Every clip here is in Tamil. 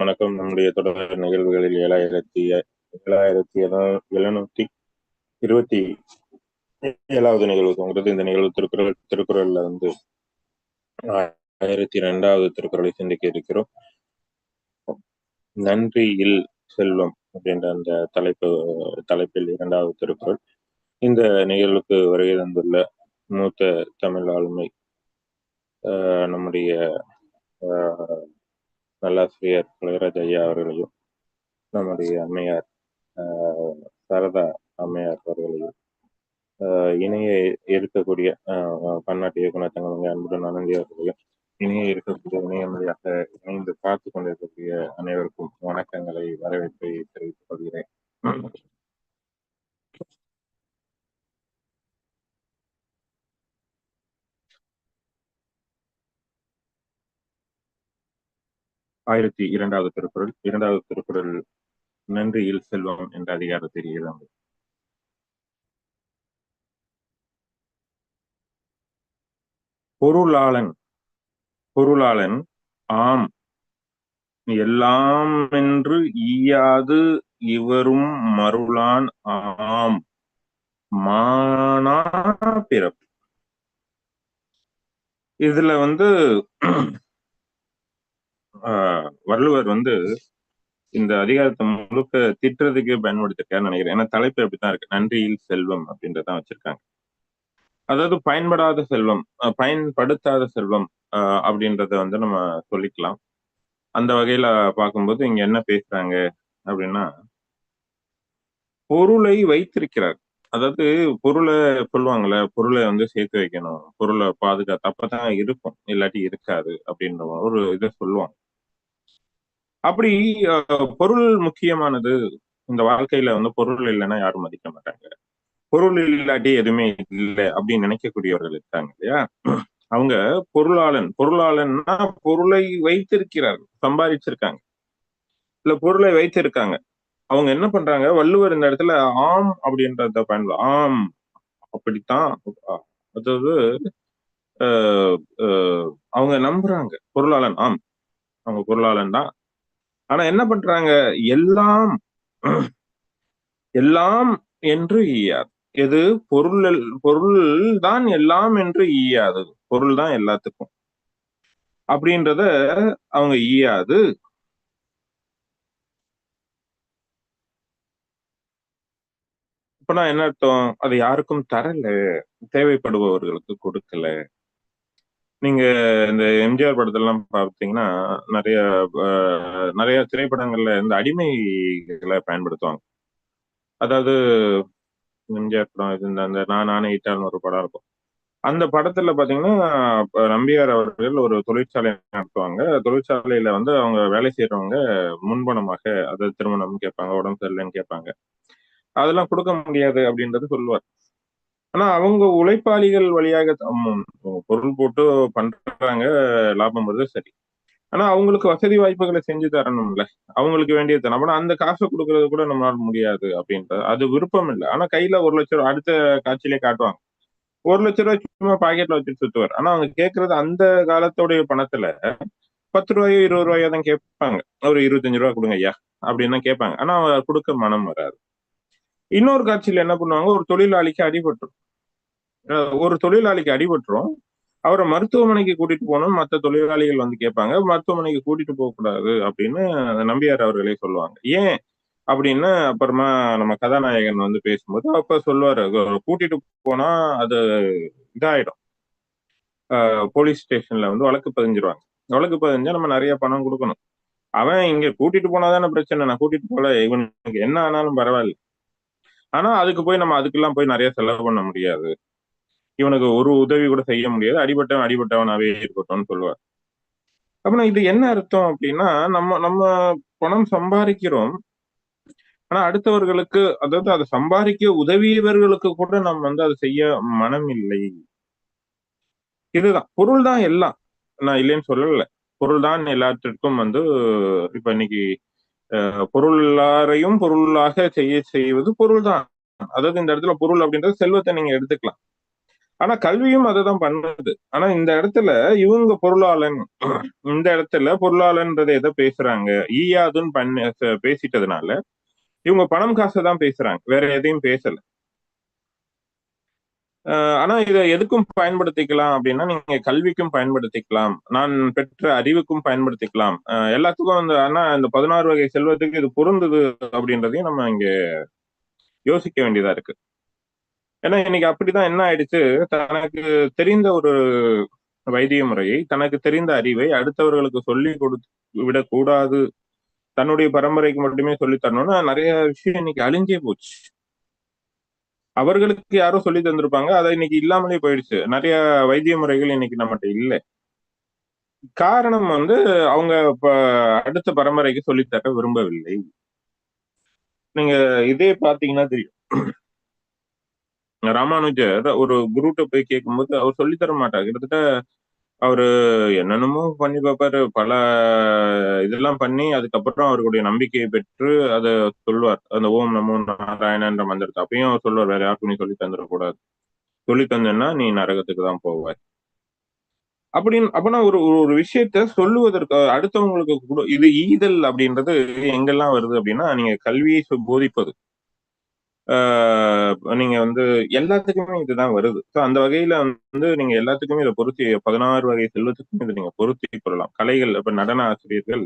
வணக்கம். நம்முடைய தொடர் நிகழ்வுகளில் ஏழாயிரத்தி ஏழாயிரத்தி எழுநூத்தி இருபத்தி ஏழாவது நிகழ்வு தோன்றது இந்த நிகழ்வு திருக்குறள் திருக்குறள்ல வந்து ஆயிரத்தி இரண்டாவது திருக்குறளை சிந்திக்க இருக்கிறோம். நன்றியில் செல்வம் அப்படின்ற அந்த தலைப்பு தலைப்பில் இரண்டாவது திருக்குறள். இந்த நிகழ்வுக்கு வருகை தந்துள்ள மூத்த தமிழ் ஆளுமை நம்முடைய நல்லாசிரியர் கலைராஜ் ஐயா அவர்களையும் நம்முடைய அம்மையார் சரதா அம்மையார் அவர்களையும் இணைய இருக்கக்கூடிய பன்னாட்டு இயக்குனர் தங்களுடைய அன்புடன் அனந்தி அவர்களையும் இணைய இருக்கக்கூடிய இணையமொழியாக இணைந்து பார்த்து கொண்டிருக்கக்கூடிய அனைவருக்கும் வணக்கங்களை வரவேற்பை தெரிவித்துக் கொள்கிறேன். ஆயிரத்தி இரண்டாவது திருக்குறள் இரண்டாவது திருக்குறள் நன்றியில் செல்வம் என்ற அதிகாரத்தில் இருந்து பொருளாளன் பொருளாளன் ஆம் எல்லாம் என்று ஈயாது இவரும் மருளான் ஆம் மானா பிறப்பு. இதுல வந்து வள்ளுவர் வந்து இந்த அதிகாரத்தை முழுக்க திட்டுறதுக்கு பயன்படுத்திருக்காருன்னு நினைக்கிறேன். ஏன்னா தலைப்பு அப்படித்தான் இருக்கு. நன்றியில் செல்வம் அப்படின்றதான் வச்சிருக்காங்க. அதாவது பயன்படாத செல்வம் பயன்படுத்தாத செல்வம் அப்படின்றத வந்து நம்ம சொல்லிக்கலாம். அந்த வகையில பார்க்கும்போது இங்க என்ன பேசுறாங்க அப்படின்னா பொருளை வைத்திருக்கிறார். அதாவது பொருளை சொல்லுவாங்கல்ல பொருளை வந்து சேர்த்து வைக்கணும். பொருளை பாதுகாத்து அப்பதான் இருக்கும். இல்லாட்டி இருக்காது அப்படின்ற ஒரு இதை சொல்லுவாங்க. அப்படி பொருள் முக்கியமானது இந்த வாழ்க்கையில வந்து பொருள் இல்லைன்னா யாரும் மதிக்க மாட்டாங்க. பொருள் இல்லாட்டி எதுவுமே இல்லை அப்படின்னு நினைக்கக்கூடியவர்கள் இருக்காங்க இல்லையா? அவங்க பொருளாளன் பொருளாளன்னா பொருளை வைத்திருக்கிறார்கள் சம்பாதிச்சிருக்காங்க. இல்ல பொருளை வைத்திருக்காங்க. அவங்க என்ன பண்றாங்க? வள்ளுவர் இந்த இடத்துல ஆம் அப்படின்றத பயன்படு ஆம் அப்படித்தான் அதாவது அவங்க நம்புறாங்க. பொருளாளன் ஆம். அவங்க பொருளாளன் தான். ஆனா என்ன பண்றாங்க? எல்லாம் எல்லாம் என்று ஈயாது. எது? பொருள் பொருள் தான் எல்லாம் என்று ஈயாது. பொருள் தான் எல்லாத்துக்கும். அப்படின்றத அவங்க ஈயாது. இப்ப நான் என்ன அர்த்தம்? அது யாருக்கும் தரல. தேவைப்படுபவர்களுக்கு கொடுக்கல. நீங்க இந்த எம்ஜிஆர் படத்தெல்லாம் பார்த்தீங்கன்னா நிறைய நிறைய திரைப்படங்கள்ல இந்த அடிமைகளை பயன்படுத்துவாங்க. அதாவது எம்ஜிஆர் படம் இது அந்த நான் நானே ஈட்டால்னு ஒரு படம் இருக்கும். அந்த படத்துல பாத்தீங்கன்னா நம்பியார் அவர்கள் ஒரு தொழிற்சாலை நடத்துவாங்க. தொழிற்சாலையில வந்து அவங்க வேலை செய்யறவங்க முன்பணமாக அதாவது திருமணம் கேட்பாங்க உடம்பு சரியில்லைன்னு கேட்பாங்க. அதெல்லாம் கொடுக்க முடியாது அப்படின்றது சொல்லுவார். ஆனா அவங்க உழைப்பாளிகள் வழியாக பொருள் போட்டு பண்றாங்க லாபம் வருது சரி. ஆனா அவங்களுக்கு வசதி வாய்ப்புகளை செஞ்சு தரணும்ல. அவங்களுக்கு வேண்டியது தரணும் அந்த காசை கொடுக்கறது கூட நம்மளால முடியாது அப்படின்றது அது விருப்பம் இல்லை. ஆனா கையில ஒரு லட்சம் ரூபாய் அடுத்த காட்சியிலே காட்டுவாங்க. ஒரு லட்ச ரூபாய் சும்மா பாக்கெட்ல வச்சுட்டு சுத்துவார். ஆனா அவங்க கேட்கறது அந்த காலத்தோடைய பணத்துல பத்து ரூபாயோ இருபது ரூபாயோ தான் கேட்பாங்க. ஒரு இருபத்தஞ்சு ரூபா கொடுங்க ஐயா அப்படின்னு தான் கேட்பாங்க. ஆனா அவங்க கொடுக்க மனம் வராது. இன்னொரு காட்சியில என்ன பண்ணுவாங்க? ஒரு தொழிலாளிக்கு அடிபட்டுரும். ஒரு தொழிலாளிக்கு அடிபட்டுரும். அவரை மருத்துவமனைக்கு கூட்டிட்டு போகணும் மற்ற தொழிலாளிகள் வந்து கேட்பாங்க. மருத்துவமனைக்கு கூட்டிட்டு போக கூடாது அப்படின்னு நம்பியார் அவர்களே சொல்லுவாங்க. ஏன் அப்படின்னு அப்புறமா நம்ம கதாநாயகன் வந்து பேசும்போது அப்ப சொல்லுவாரு கூட்டிட்டு போனா அது இதாயிடும். போலீஸ் ஸ்டேஷன்ல வந்து வழக்கு பதிஞ்சிருவாங்க. வழக்கு பதிஞ்சா நம்ம நிறைய பணம் கொடுக்கணும். அவன் இங்க கூட்டிட்டு போனாதானே பிரச்சனை. நான் கூட்டிட்டு போல இவனுக்கு என்ன ஆனாலும் பரவாயில்ல. ஆனா அதுக்கு போய் நம்ம அதுக்கெல்லாம் போய் நிறைய செலவு பண்ண முடியாது. இவனுக்கு ஒரு உதவி கூட செய்ய முடியாது. அடிபட்டவன் அடிபட்டவனாவே இருக்கட்டும்னு சொல்லுவார். அப்ப இது என்ன அர்த்தம் அப்படின்னா நம்ம நம்ம பணம் சம்பாதிக்கிறோம். ஆனா அடுத்தவர்களுக்கு அதாவது அதை சம்பாதிக்க உதவியவர்களுக்கு கூட நம்ம வந்து அதை செய்ய மனம் இல்லை இதுதான். பொருள் தான் எல்லாம். நான் இல்லைன்னு சொல்லல. பொருள் தான் எல்லாத்திற்கும் வந்து இப்ப இன்னைக்கு பொருளாரையும் பொருளாக செய்ய செய்வது பொருள் தான். அதாவது இந்த இடத்துல பொருள் அப்படின்றது செல்வத்தை நீங்க எடுத்துக்கலாம். ஆனா கல்வியும் அததான் பண்ணுது. ஆனா இந்த இடத்துல இவங்க பொருளாளன் இந்த இடத்துல பொருளாளன்றதை எதை பேசுறாங்க? ஈயாதுன்னு பண்ண பேசிட்டதுனால இவங்க பணம் காசை தான் பேசுறாங்க. வேற எதையும் பேசல. ஆனா இதை எதுக்கும் பயன்படுத்திக்கலாம் அப்படின்னா நீங்க கல்விக்கும் பயன்படுத்திக்கலாம். நான் பெற்ற அறிவுக்கும் பயன்படுத்திக்கலாம். எல்லாத்துக்கும் வந்து ஆனா இந்த பதினாறு வகை செல்வத்துக்கு இது பொருந்தது அப்படின்றதையும் நம்ம இங்க யோசிக்க வேண்டியதா இருக்கு. ஏன்னா இன்னைக்கு அப்படிதான் என்ன ஆயிடுச்சு? தனக்கு தெரிந்த ஒரு வைத்திய முறையை தனக்கு தெரிந்த அறிவை அடுத்தவர்களுக்கு சொல்லி கொடுத்து விடக்கூடாது. தன்னுடைய பரம்பரைக்கு மட்டுமே சொல்லி தரணும்னா நிறைய விஷயம் இன்னைக்கு அழிஞ்சே போச்சு. அவர்களுக்கு யாரோ சொல்லி தந்திருப்பாங்க. அதை இன்னைக்கு இல்லாமலே போயிடுச்சு. நிறைய வைத்திய முறைகள் இன்னைக்கு நம்மகிட்ட இல்லை. காரணம் வந்து அவங்க இப்ப அடுத்த பரம்பரைக்கு சொல்லித்தர விரும்பவில்லை. நீங்க இதே பாத்தீங்கன்னா தெரியும். ராமானுஜர் ஒரு குருட்ட போய் கேட்கும்போது அவர் சொல்லித்தர மாட்டார். கிட்டத்தட்ட அவரு என்னென்னமோ பண்ணி பார்ப்பாரு. பல இதெல்லாம் பண்ணி அதுக்கப்புறம் அவருடைய நம்பிக்கையை பெற்று அதை சொல்லுவார் அந்த ஓம் நமோ நாராயணன்ற மந்திரத்தை. அப்பயும் அவர் சொல்லுவார் வேற யாருக்கும் நீ சொல்லி தந்துடக்கூடாது. சொல்லி தந்தேன்னா நீ நரகத்துக்கு தான் போவாய். அப்படின்னு அப்பனா ஒரு ஒரு விஷயத்த சொல்லுவதற்கு அடுத்தவங்களுக்கு இது ஈதல் அப்படின்றது எங்கெல்லாம் வருது அப்படின்னா நீங்க கல்வியை போதிப்பது. நீங்க வந்து எல்லாத்துக்குமே இதுதான் வருது. ஸோ அந்த வகையில வந்து நீங்க எல்லாத்துக்குமே இதை பொருத்தி பதினாறு வகை செல்வத்துக்கும் இதை நீங்க பொருத்தி கொள்ளலாம். கலைகள் இப்ப நடன ஆசிரியர்கள்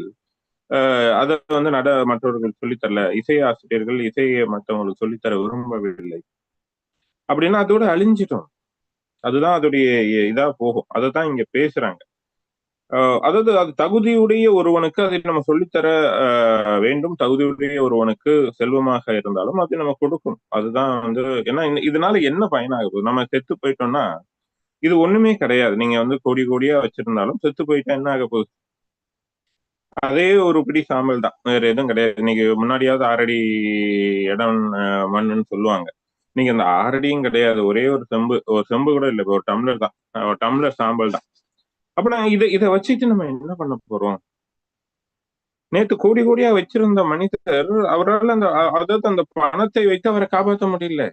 அதை வந்து நட மற்றவர்கள் சொல்லித்தரல. இசை ஆசிரியர்கள் இசையை மற்றவங்களுக்கு சொல்லித்தர விரும்பவில்லை. அப்படின்னா அதோட அழிஞ்சிட்டோம் அதுதான் அதோடைய இதா போகும். அதை தான் இங்க பேசுறாங்க. அதாவது அது தகுதியுடைய ஒருவனுக்கு அதை நம்ம சொல்லித்தர வேண்டும். தகுதியுடைய ஒருவனுக்கு செல்வமாக இருந்தாலும் அதை நம்ம கொடுக்கணும் அதுதான் வந்து ஏன்னா இதனால என்ன பயனாகுது நம்ம செத்து போயிட்டோம்னா இது ஒண்ணுமே கிடையாது. நீங்க வந்து கோடி கோடியா வச்சிருந்தாலும் செத்து போயிட்டா என்ன ஆக போகுது? அதே ஒரு பிடி சாம்பல் தான். வேற எதுவும் கிடையாது. இன்னைக்கு முன்னாடியாவது ஆறடி இடம் மண்ணுன்னு சொல்லுவாங்க. நீங்க அந்த ஆறடியும் கிடையாது. ஒரே ஒரு செம்பு ஒரு செம்பு கூட இல்லை. ஒரு டம்ளர் தான். டம்ளர் சாம்பல் தான். அப்ப நான் இதை இதை வச்சுட்டு நம்ம என்ன பண்ண போறோம்? நேத்து கோடி கோடியா வச்சிருந்த மனிதர் அவரால் அந்த அதாவது அந்த பணத்தை வைத்து அவரை காப்பாற்ற முடியல.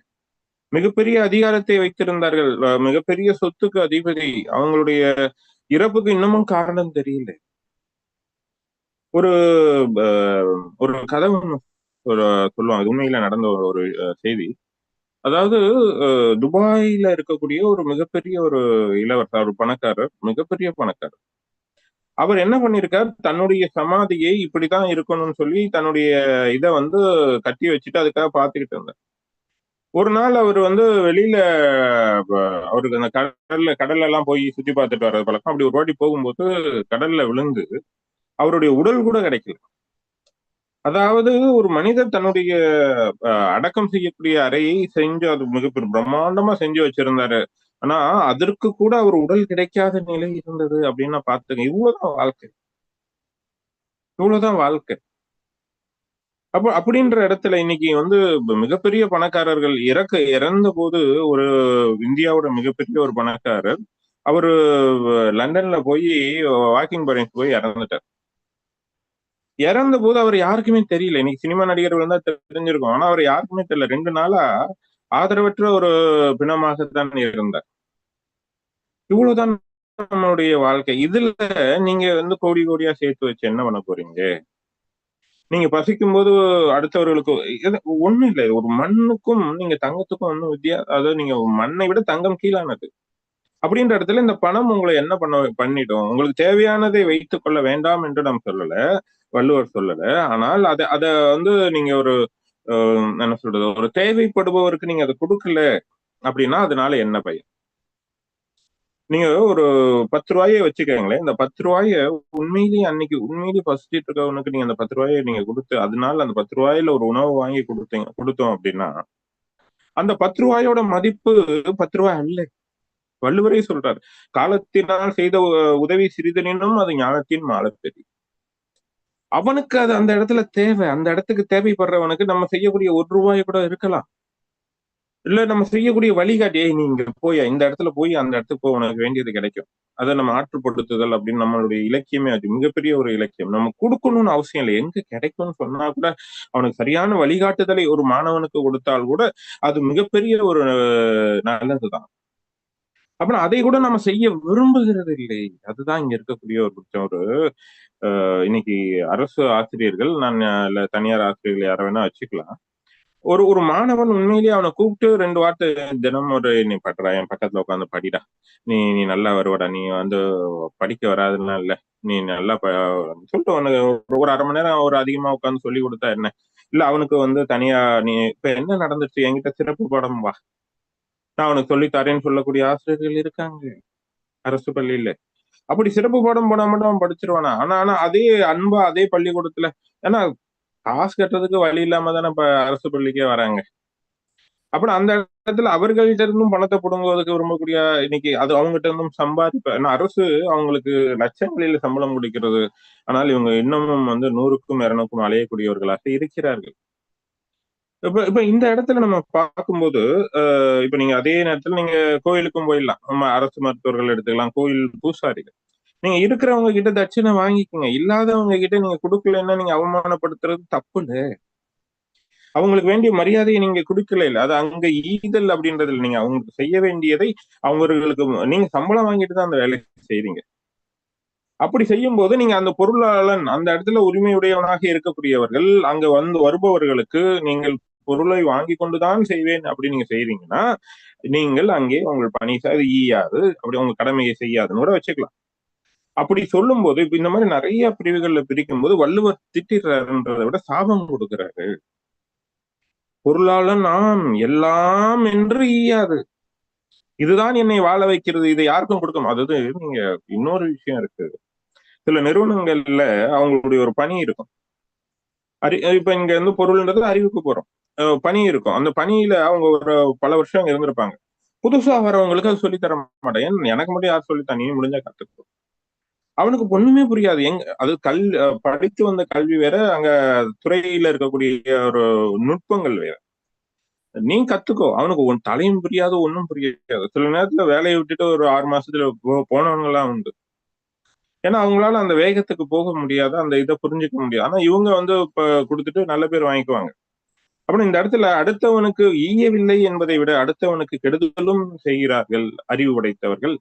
மிகப்பெரிய அதிகாரத்தை வைத்திருந்தார்கள். மிகப்பெரிய சொத்துக்கு அதிபதி. அவங்களுடைய இறப்புக்கு இன்னமும் காரணம் தெரியல. ஒரு ஒரு கதை ஒரு சொல்லுவாங்க. உண்மையில நடந்த ஒரு செய்தி. அதாவது துபாயில இருக்கக்கூடிய ஒரு மிகப்பெரிய ஒரு இளவரசர் ஒரு பணக்காரர் மிகப்பெரிய பணக்காரர். அவர் என்ன பண்ணிருக்கார்? தன்னுடைய சமாதியை இப்படிதான் இருக்கணும்னு சொல்லி தன்னுடைய இதை வந்து கட்டி வச்சுட்டு அதுக்காக பாத்துக்கிட்டு இருந்தார். ஒரு நாள் அவர் வந்து வெளியில அவருக்கு அந்த கடல்ல கடல்ல எல்லாம் போய் சுத்தி பார்த்துட்டு வர்றது பழக்கம். அப்படி ஒரு வாட்டி போகும்போது கடல்ல விழுந்து அவருடைய உடல் கூட கிடைக்கல. அதாவது ஒரு மனிதர் தன்னுடைய அடக்கம் செய்யக்கூடிய அறையை செஞ்சு அது மிகப்பெரிய பிரம்மாண்டமா செஞ்சு வச்சிருந்தாரு. ஆனா அதற்கு கூட அவர் உடல் கிடைக்காத நிலை இருந்தது அப்படின்னு பார்த்துங்க இவ்வளவுதான் வாழ்க்கை. இவ்வளவுதான் வாழ்க்கை. அப்ப அப்படின்ற இடத்துல இன்னைக்கு வந்து மிகப்பெரிய பணக்காரர்கள் இறக்க இறந்த போது ஒரு இந்தியாவோட மிகப்பெரிய ஒரு பணக்காரர் அவரு லண்டன்ல போய் வாக்கிங் பரேஞ்ச் போய் இறந்துட்டார். இறந்த போது அவர் யாருக்குமே தெரியல. இன்னைக்கு சினிமா நடிகர்கள் தான் தெரிஞ்சிருக்கும். ஆனா அவர் யாருக்குமே தெரியல. ரெண்டு நாளா ஆதரவற்ற ஒரு பிணமாகத்தான் இருந்தார். இவ்வளவுதான் நம்மளுடைய வாழ்க்கை. இதுல நீங்க வந்து கோடி கோடியா சேர்த்து வச்சு என்ன பண்ண போறீங்க? நீங்க பசிக்கும் போது அடுத்தவர்களுக்கு ஒண்ணும் இல்லை. ஒரு மண்ணுக்கும் நீங்க தங்கத்துக்கும் ஒன்றும் வித்தியா அதாவது நீங்க மண்ணை விட தங்கம் கீழானது. அப்படின்ற இடத்துல இந்த பணம் உங்களை என்ன பண்ண பண்ணிடும்? உங்களுக்கு தேவையானதை வைத்துக் கொள்ள வேண்டாம் என்று நாம் சொல்லல வள்ளுவர் சொல்லல. ஆனால் அதை அத வந்து நீங்க ஒரு என்ன சொல்றது ஒரு தேவைப்படுபவருக்கு நீங்க அதை கொடுக்கல அப்படின்னா அதனால என்ன பையன்? நீங்க ஒரு பத்து ரூபாயை வச்சுக்கோங்களேன். இந்த பத்து ரூபாய உண்மையிலேயே அன்னைக்கு உண்மையிலேயே பசிச்சிட்டு இருக்கவனுக்கு நீங்க அந்த பத்து ரூபாயை நீங்க கொடுத்து அதனால அந்த பத்து ரூபாயில ஒரு உணவு வாங்கி கொடுத்தீங்க கொடுத்தோம் அப்படின்னா அந்த பத்து ரூபாயோட மதிப்பு பத்து ரூபாய் அல்ல. வள்ளுவரே சொல்றாரு. காலத்தினால் செய்த உதவி சிறிதனினும் அது ஞானத்தின் மாலப்பெரி தெரியும் அவனுக்கு அது அந்த இடத்துல தேவை. அந்த இடத்துக்கு தேவைப்படுறவனுக்கு நம்ம செய்யக்கூடிய ஒரு ரூபாய் கூட இருக்கலாம். இல்ல நம்ம செய்யக்கூடிய வழிகாட்டி நீங்க போய் இந்த இடத்துல போய் அந்த இடத்துக்கு போய் உனக்கு வேண்டியது கிடைக்கும். அதை நம்ம ஆற்றுப்படுத்துதல் அப்படின்னு நம்மளுடைய இலக்கியமே அது மிகப்பெரிய ஒரு இலக்கியம். நம்ம கொடுக்கணும்னு அவசியம் இல்லை. எங்க கிடைக்கும்னு சொன்னா கூட அவனுக்கு சரியான வழிகாட்டுதலை ஒரு மாணவனுக்கு கொடுத்தால் கூட அது மிகப்பெரிய ஒரு நல்லதுதான். அப்புறம் அதை கூட நம்ம செய்ய விரும்புகிறது இல்லை அதுதான் இங்க இருக்கக்கூடிய ஒரு குற்றம். ஒரு இன்னைக்கு அரசு ஆசிரியர்கள் நான் இல்ல தனியார் ஆசிரியர்கள் யார வேணா வச்சுக்கலாம். ஒரு ஒரு மாணவன் உண்மையிலேயே அவனை கூப்பிட்டு ரெண்டு வார்த்தை தினம் ஒரு நீ படுறா என் பக்கத்துல உட்காந்து படிடா. நீ நீ நல்லா வருவடா. நீ வந்து படிக்க வராதுன்னா இல்ல. நீ நல்லா சொல்லிட்டு உனக்கு ஒரு அரை மணி நேரம் ஒரு அதிகமா உட்காந்து சொல்லி கொடுத்தா என்ன? இல்ல அவனுக்கு வந்து தனியா நீ இப்ப என்ன நடந்துச்சு என்கிட்ட சிறப்பு படம் வா. நான் அவனுக்கு சொல்லி தரேன்னு சொல்லக்கூடிய ஆசிரியர்கள் இருக்காங்க. அரசு பள்ளியில. அப்படி சிறப்பு பாடம் போனா மட்டும் அவன் படிச்சிருவானா? ஆனா ஆனா அதே அன்பா அதே பள்ளிக்கூடத்துல ஏன்னா காசு கட்டுறதுக்கு வழி இல்லாம தானே இப்ப அரசு பள்ளிக்கே வராங்க. அப்புறம் அந்த இடத்துல அவர்கள்ட்ட இருந்தும் பணத்தை புடுங்குவதற்கு விரும்பக்கூடிய இன்னைக்கு அது அவங்ககிட்ட இருந்தும் சம்பாதிப்ப ஏன்னா அரசு அவங்களுக்கு லட்சங்களில் சம்பளம் கொடுக்கிறது. ஆனால் இவங்க இன்னமும் வந்து நூறுக்கும் இரநூறுக்கும் அலையக்கூடியவர்களாக இருக்கிறார்கள். இப்ப இப்ப இந்த இடத்துல நம்ம பார்க்கும்போது இப்ப நீங்க அதே நேரத்துல நீங்க கோயிலுக்கும் போயிடலாம். நம்ம அரசு மருத்துவர்கள் எடுத்துக்கலாம். கோயில் பூசாரிகள். நீங்க இருக்கிறவங்க கிட்ட தட்சிணை வாங்கிக்கோங்க. இல்லாதவங்க கிட்ட நீங்க கொடுக்கலன்னா நீங்க அவமானப்படுத்துறது தப்பு அவங்களுக்கு வேண்டிய மரியாதையை நீங்க கொடுக்கல இல்ல. அது அங்க ஈதல் அப்படின்றது இல்ல. நீங்க அவங்களுக்கு செய்ய வேண்டியதை அவங்களுக்கு நீங்க சம்பளம் வாங்கிட்டு தான் அந்த வேலையை செய்றீங்க. அப்படி செய்யும் போது நீங்க அந்த பொருளாளன் அந்த இடத்துல உரிமையுடையவனாக இருக்கக்கூடியவர்கள் அங்க வந்து வருபவர்களுக்கு நீங்கள் பொருளை வாங்கி கொண்டுதான் செய்வேன் அப்படி நீங்க செய்றீங்கன்னா நீங்கள் அங்கே உங்கள் பணி அது ஈயாது அப்படி உங்க கடமையை செய்யாதுன்னு கூட வச்சுக்கலாம். அப்படி சொல்லும் போது இப்ப இந்த மாதிரி நிறைய பிரிவுகள்ல பிரிக்கும் போது வள்ளுவர் திட்டிடுறாருன்றதை விட சாபம் கொடுக்கிறாரு. பொருளால நாம் எல்லாம் என்று ஈயாது. இதுதான் என்னை வாழ வைக்கிறது இதை யாருக்கும் கொடுக்கும்? அதாவது நீங்க இன்னொரு விஷயம் இருக்கு. சில நிறுவனங்கள்ல அவங்களுடைய ஒரு பணி இருக்கும். அறி இப்ப இங்க இருந்து பொருள்ன்றது அறிவுக்கு போறோம். பணி இருக்கும். அந்த பணியில அவங்க ஒரு பல வருஷம் அங்க இருந்திருப்பாங்க. புதுசா வரவங்களுக்கு அது சொல்லித்தர தர மாட்டேன் எனக்கு மட்டும் யார் சொல்லித்தான் நீ முடிஞ்சா கத்துக்கோ அவனுக்கு ஒண்ணுமே புரியாது. எங்க அது கல் படித்து வந்த கல்வி வேற அங்க துறையில இருக்கக்கூடிய ஒரு நுட்பங்கள் வேற. நீ கத்துக்கோ. அவனுக்கு உன் தலையும் புரியாது ஒன்னும் புரியாது. சில நேரத்துல வேலையை விட்டுட்டு ஒரு ஆறு மாசத்துல போ- போனவங்க எல்லாம் உண்டு. ஏன்னா அவங்களால அந்த வேகத்துக்கு போக முடியாது. அந்த இதை புரிஞ்சுக்க முடியாது. ஆனா இவங்க வந்து இப்ப கொடுத்துட்டு நல்ல பேர் வாங்கிக்குவாங்க. அப்புறம் இந்த இடத்துல அடுத்தவனுக்கு ஈயவில்லை என்பதை விட அடுத்தவனுக்கு கெடுதலும் செய்கிறார்கள் அறிவு உடைத்தவர்கள்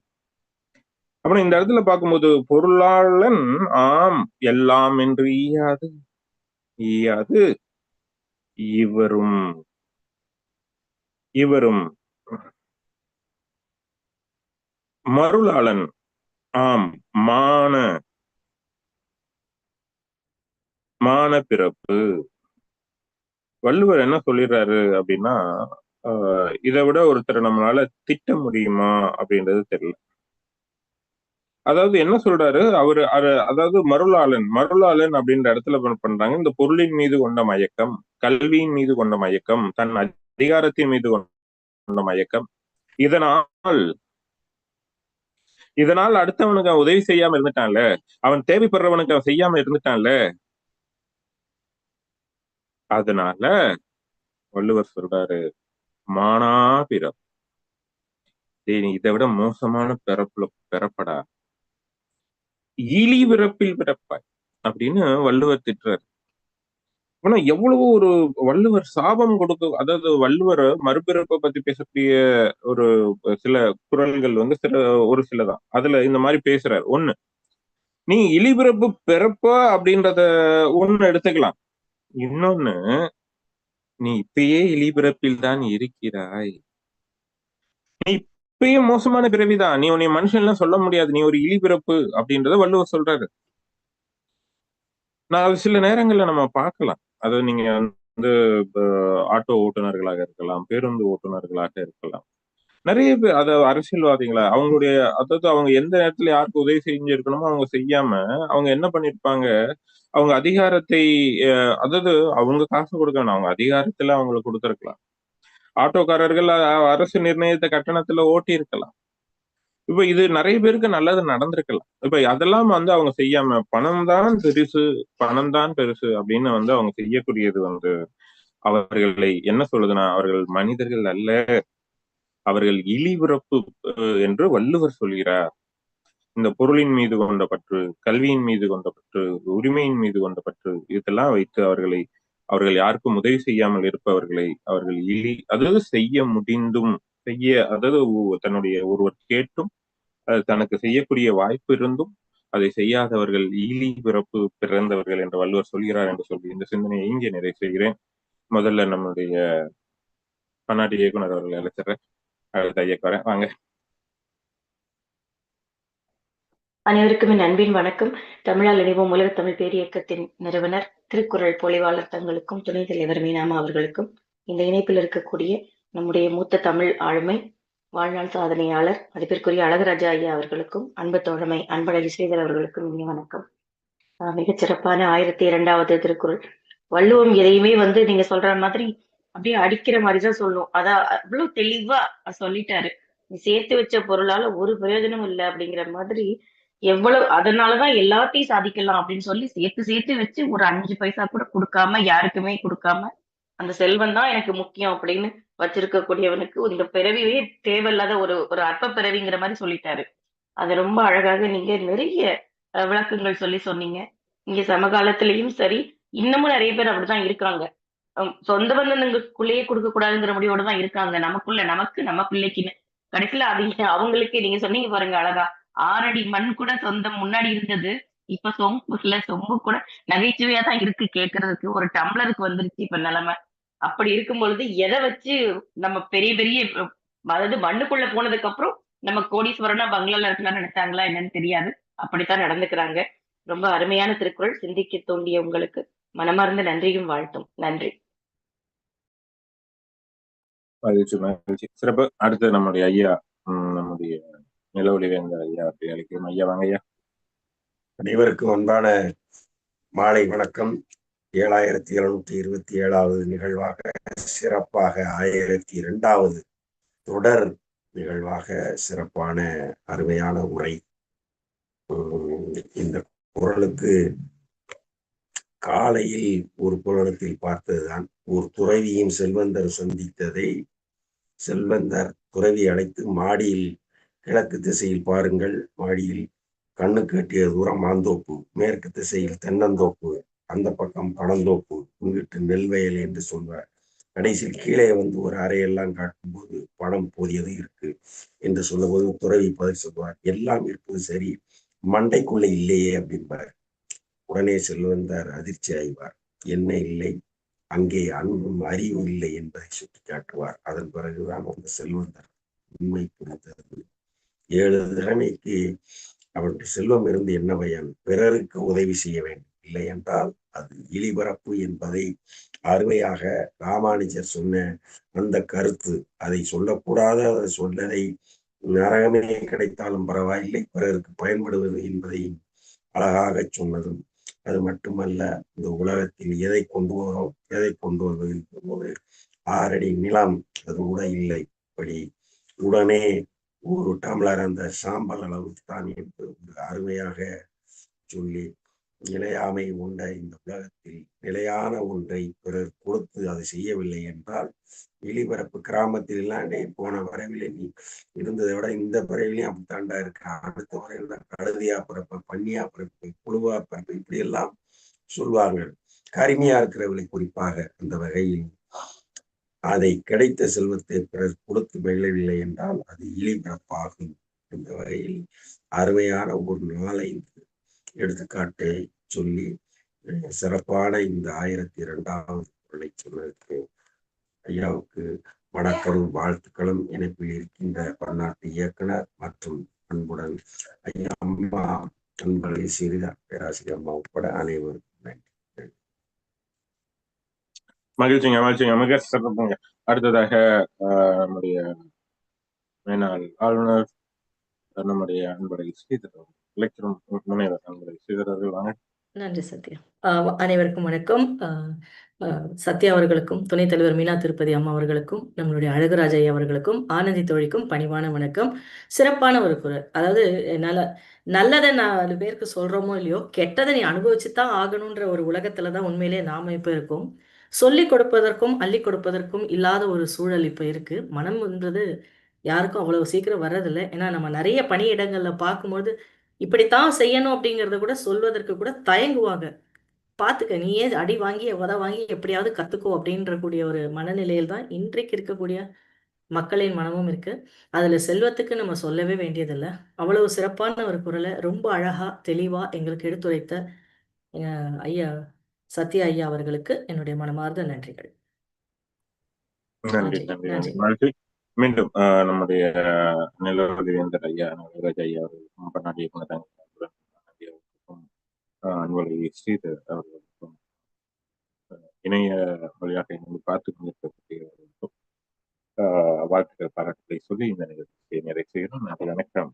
அப்புறம் இந்த இடத்துல பார்க்கும்போது பொருளாளன் ஆம் எல்லாம் என்று ஈயாது ஈயாது இவரும் இவரும் மருளாளன் ஆம் மான மான பிறப்பு வள்ளுவர் என்ன சொல்லிடுறாரு அப்படின்னா ஆஹ் இதை விட ஒருத்தரை நம்மளால திட்ட முடியுமா? அப்படின்றது தெரியல. அதாவது என்ன சொல்றாரு? அவரு அதாவது மருளாளன் மருளாளன் அப்படின்ற இடத்துல பண்றாங்க. இந்த பொருளின் மீது கொண்ட மயக்கம் கல்வியின் மீது கொண்ட மயக்கம் தன் அதிகாரத்தின் மீது கொண்ட மயக்கம் இதனால் இதனால் அடுத்தவனுக்கு அவன் உதவி செய்யாம இருந்துட்டான்ல? அவன் தேவைப்படுறவனுக்கு அவன் செய்யாம இருந்துட்டான்ல? அதனால வள்ளுவர் சொல்றாரு மானா பிறப்பு. இதை விட மோசமான பிறப்புல பிறப்படா. இழி பிறப்பில் பிறப்பாய் அப்படின்னு வள்ளுவர் திட்டுறாரு. ஆனா எவ்வளவு ஒரு வள்ளுவர் சாபம் கொடுக்க அதாவது வள்ளுவர் மறுபிறப்பை பத்தி பேசக்கூடிய ஒரு சில குரல்கள் வந்து சில ஒரு சிலதான். அதுல இந்த மாதிரி பேசுறாரு. ஒண்ணு நீ இழிபிறப்பு பிறப்ப? அப்படின்றத ஒண்ணு எடுத்துக்கலாம். இன்னொன்னு நீ இப்பயே இழிபிறப்பில் தான் இருக்கிறாய். நீ இப்பயே மோசமான பிறவிதான். நீ உன்னை மனுஷன் எல்லாம் சொல்ல முடியாது. நீ ஒரு இழிபிறப்பு அப்படின்றத வள்ளுவர் சொல்றாரு. நான் அது சில நேரங்கள்ல நம்ம பார்க்கலாம். அதாவது நீங்க வந்து ஆட்டோ ஓட்டுநர்களாக இருக்கலாம் பேருந்து ஓட்டுநர்களாக இருக்கலாம். நிறைய பேர் அத அரசியல்வாதிகளா அவங்களுடைய அதாவது அவங்க எந்த நேரத்துல யாருக்கு உதவி செஞ்சிருக்கணுமோ அவங்க செய்யாம அவங்க என்ன பண்ணிருப்பாங்க? அவங்க அதிகாரத்தை அஹ், அதாவது அவங்க காசு கொடுக்க அவங்க அதிகாரத்துல அவங்களுக்கு கொடுத்துருக்கலாம். ஆட்டோக்காரர்கள் அரசு நிர்ணயித்த கட்டணத்துல ஓட்டி இருக்கலாம் இப்ப இது நிறைய பேருக்கு நல்லது நடந்திருக்கலாம். இப்ப அதெல்லாம் வந்து அவங்க செய்யாம பணம் தான் பெருசு பணம் தான் பெருசு அப்படின்னு வந்து அவங்க செய்யக்கூடியது வந்து அவர்களை என்ன சொல்லுதுன்னா அவர்கள் மனிதர்கள் அல்ல. அவர்கள் இழிபிறப்பு என்று வள்ளுவர் சொல்கிறார். இந்த பொருளின் மீது கொண்ட பற்று கல்வியின் மீது கொண்ட பற்று உரிமையின் மீது கொண்ட பற்று இதெல்லாம் வைத்து அவர்களை அவர்கள் யாருக்கும் உதவி செய்யாமல் இருப்பவர்களை அவர்கள் இழி அதாவது செய்ய முடிந்தும் செய்ய அதாவது தன்னுடைய ஒருவர் கேட்டும் அது தனக்கு செய்யக்கூடிய வாய்ப்பு இருந்தும் அதை செய்யாதவர்கள் ஈழி பிறப்பு பிறந்தவர்கள் என்று வள்ளுவர் சொல்கிறார் என்று சொல்லி இந்த சிந்தனையை இங்கே நிறைய செய்கிறேன். முதல்ல நம்முடைய பன்னாட்டு இயக்குனர் அவர்களை அழைச்சிடுறேன். அடுத்த ஐயக்கு வாங்க. அனைவருக்கும் என் அன்பின் வணக்கம். தமிழால் இணைவோம் உலக தமிழ் பேரியக்கத்தின் நிறுவனர் திருக்குறள் பொழிவாளர் தங்களுக்கும் துணைத் தலைவர் மீனாமா அவர்களுக்கும். இந்த இணைப்பில் இருக்கக்கூடிய நம்முடைய மூத்த தமிழ் ஆளுமை வாழ்நாள் சாதனையாளர் மதிப்பிற்குரிய அழகராஜா ஐயா அவர்களுக்கும் அன்பு தோழமை அன்பழகி ஸ்ரீதர் அவர்களுக்கும் இனி வணக்கம். ஆஹ் மிகச் சிறப்பான ஆயிரத்தி இரண்டாவது திருக்குறள். வள்ளுவம் எதையுமே வந்து நீங்க சொல்ற மாதிரி அப்படியே அடிக்கிற மாதிரி தான் சொல்லும். அதான் அவ்வளவு தெளிவா சொல்லிட்டாரு. நீ சேர்த்து வச்ச பொருளால ஒரு பிரயோஜனம் இல்லை அப்படிங்கிற மாதிரி எவ்வளவு அதனாலதான் எல்லாத்தையும் சாதிக்கலாம் அப்படின்னு சொல்லி சேர்த்து சேர்த்து வச்சு ஒரு அஞ்சு பைசா கூட கொடுக்காம யாருக்குமே கொடுக்காம அந்த செல்வம் தான் எனக்கு முக்கியம் அப்படின்னு வச்சிருக்கக்கூடியவனுக்கு இந்த பிறவியே தேவையில்லாத ஒரு ஒரு அற்ப பிறவிங்கிற மாதிரி சொல்லிட்டாரு. அது ரொம்ப அழகாக நீங்க நிறைய விளக்கங்கள் சொல்லி சொன்னீங்க. இங்க சமகாலத்திலயும் சரி இன்னமும் நிறைய பேர் அப்படிதான் இருக்காங்க. சொந்த பந்தங்களுக்குள்ளேயே கொடுக்க கூடாதுங்கிற முடிவோட தான் இருக்காங்க. நமக்குள்ள நமக்கு நம்ம பிள்ளைக்குன்னு. கடைசியில அது அவங்களுக்கு நீங்க சொன்னீங்க பாருங்க அழகா. ஆறடி மண் கூட சொந்தம் முன்னாடி இருந்தது. இப்ப சொம்பு இல்ல சொம்பு கூட நகைச்சுவையா தான் இருக்கு கேட்கறதுக்கு ஒரு டம்ளருக்கு வந்துருச்சு இப்ப நிலைமை. அப்படி இருக்கும் பொழுது எதை வச்சு நம்ம பெரிய பெரிய அதாவது மண்ணுக்குள்ள போனதுக்கு அப்புறம் நம்ம கோடீஸ்வரனா பங்களால இருக்கலாம்னு நினைச்சாங்களா என்னன்னு தெரியாது. அப்படித்தான் நடந்துக்கிறாங்க. ரொம்ப அருமையான திருக்குறள். சிந்திக்க தோண்டிய உங்களுக்கு மனமார்ந்த நன்றியும் வாழ்த்தும். நன்றி. மகிழ்ச்சி மகிழ்ச்சி. சிறப்பு. அடுத்து நம்முடைய ஐயா நம்முடைய நிலவொளி வேந்த ஐயா அப்படி அழைக்கிறோம் ஐயா வாங்க ஐயா. அனைவருக்கும் அன்பான மாலை வணக்கம். ஏழாயிரத்தி எழுநூத்தி இருபத்தி ஏழாவது நிகழ்வாக சிறப்பாக ஆயிரத்தி இரண்டாவது தொடர் நிகழ்வாக சிறப்பான அருமையான உரை. உம், இந்த குரலுக்கு காலையில் ஒரு புலனத்தில் பார்த்ததுதான் ஒரு துறவியும் செல்வந்தர் சந்தித்ததை செல்வந்தர் துறவி அழைத்து மாடியில் கிழக்கு திசையில் பாருங்கள். மாடியில் கண்ணுக்கு எட்டிய தூரம் மாந்தோப்பு மேற்கு திசையில் தென்னந்தோப்பு அந்த பக்கம் பனந்தோப்பு இங்கிட்டு நெல்வயல் என்று சொல்வார். கடைசியில் கீழே வந்து ஒரு அறையெல்லாம் காட்டும்போது பணம் போதியது இருக்கு என்று சொல்லும்போது துறவி பதில் சொல்வார். எல்லாம் இருப்பது சரி மண்டைக்குள்ள இல்லையே அப்படிம்பார். உடனே செல்வந்தார் அதிர்ச்சி ஆய்வார். என்ன இல்லை அங்கே அன்பும் அறிவும் இல்லை என்பதை சுட்டி காட்டுவார் அதன் பிறகுதான் அந்த செல்வந்தர் உண்மை புரிந்தது. ஏழு திறமைக்கு அவருடைய செல்வம் இருந்து என்ன பயன்? பிறருக்கு உதவி செய்ய வேண்டும். இல்லை என்றால் அது இழிபரப்பு என்பதை அருமையாக ராமானுஜர் சொன்ன அந்த கருத்து. அதை சொல்லக்கூடாத அதை சொன்னதை நரகமே கிடைத்தாலும் பரவாயில்லை. பிறருக்கு பயன்படுவது என்பதை அழகாக சொன்னதும். அது மட்டுமல்ல இந்த உலகத்தில் எதை கொண்டு வரோம் எதை கொண்டு வருவது போது ஆறடி நிலம் அது கூட இல்லை. இப்படி உடனே ஒரு டம்ளர் அந்த சாம்பல் அளவுக்கு தான் என்று அருமையாக சொல்லி நிலையாமை உண்ட இந்த உலகத்தில் நிலையான ஒன்றை பிறர் கொடுத்து அதை செய்யவில்லை என்றால் வெளிபரப்பு கிராமத்தில் இல்லாண்டே போன வரவில்லை நீ இருந்ததை விட இந்த பிறவிலையும் அப்படித்தாண்டா இருக்க? அடுத்த வரையில் தான் கழுதியா பிறப்பு பன்னியா பிறப்பு புழுவா பிறப்பு இப்படி எல்லாம் சொல்வார்கள். கருமையா இருக்கிறவர்களை குறிப்பாக அந்த வகையில் அதை கிடைத்த செல்வத்தை பிறர் கொடுத்து மகிழவில்லை என்றால் அது இழிபிறப்பாகும் என்ற வகையில் அருமையான ஒரு நாளை எடுத்துக்காட்டை சொல்லி சிறப்பான இந்த ஆயிரத்தி இரண்டாவது குரலை சொன்னதற்கு ஐயாவுக்கு வணக்கமும் வாழ்த்துக்களும் இணைப்பில் இருக்கின்ற பன்னாட்டு இயக்குனர் மற்றும் அன்புடன் ஐயா அம்மா அன்பழகி சிறிதா பேராசிரியர் அம்மா உட்பட அனைவருக்கும் நன்றி மகிழ்ச்சிங்க மகிழ்ச்சிங்க. மிக சிறப்புங்க அடுத்ததாக ஆஹ், நம்முடைய மேனாள் ஆளுநர் நம்முடைய அன்பழகி ஸ்ரீதர் இலக்கியம் முனைவர் அன்பழகி ஸ்ரீதர் அவர்கள். வாங்க. நன்றி சத்யா. ஆஹ் அனைவருக்கும் வணக்கம். ஆஹ் ஆஹ் சத்யா அவர்களுக்கும் துணைத் தலைவர் மீனா திருப்பதி அம்மா அவர்களுக்கும் நம்மளுடைய அழகுராஜ அவர்களுக்கும் ஆனந்தி தோழிக்கும் பணிவான வணக்கம். சிறப்பான ஒரு குரல். அதாவது என்னால நல்லதை நாலு பேருக்கு சொல்றோமோ இல்லையோ கெட்டதை நீ அனுபவிச்சு தான் ஆகணுன்ற ஒரு உலகத்துல தான் உண்மையிலே நாம இப்போ இருக்கோம். சொல்லிக் கொடுப்பதற்கும் அள்ளி கொடுப்பதற்கும் இல்லாத ஒரு சூழல் இப்போ இருக்குது மனம்ன்றது யாருக்கும் அவ்வளவு சீக்கிரம் வர்றதில்லை. ஏன்னா நம்ம நிறைய பணியிடங்களில் பார்க்கும்போது இப்படித்தான் செய்யணும் அப்படிங்கிறத கூட சொல்வதற்கு கூட தயங்குவாங்க. பாத்துக்க நீயே அடி வாங்கி உத வாங்கி எப்படியாவது கற்றுக்கோ அப்படின்ற கூடிய ஒரு மனநிலையில் தான் இன்றைக்கு இருக்கக்கூடிய மக்களின் மனமும் இருக்குது அதில் செல்வத்துக்கு நம்ம சொல்லவே வேண்டியதில்லை. அவ்வளவு சிறப்பான ஒரு குரலை ரொம்ப அழகாக தெளிவாக எங்களுக்கு எடுத்துரைத்த ஐயா சத்யா ஐயா அவர்களுக்கு என்னுடைய மனமார்ந்த நன்றிகள். நன்றி நன்றி நன்றி மீண்டும் நம்முடைய நிலவரி வேந்தர் ஐயா நாகராஜ் ஐயா அவர்களுக்கும் பன்னாடி இயக்குனர் ரங்கநாதன் ஐயா அவர்களுக்கும் ஆஹ், அன்புலை ஸ்ரீதர் அவர்களுக்கும் இணைய வழியாக என்னை பார்த்து கொண்டிருக்கக்கூடியவர்களுக்கும் ஆஹ், வாழ்த்துக்கள் பாராட்டுகளை சொல்லி இந்த நிகழ்ச்சியை நிறைவு செய்கிறோம். நன்றி வணக்கம்.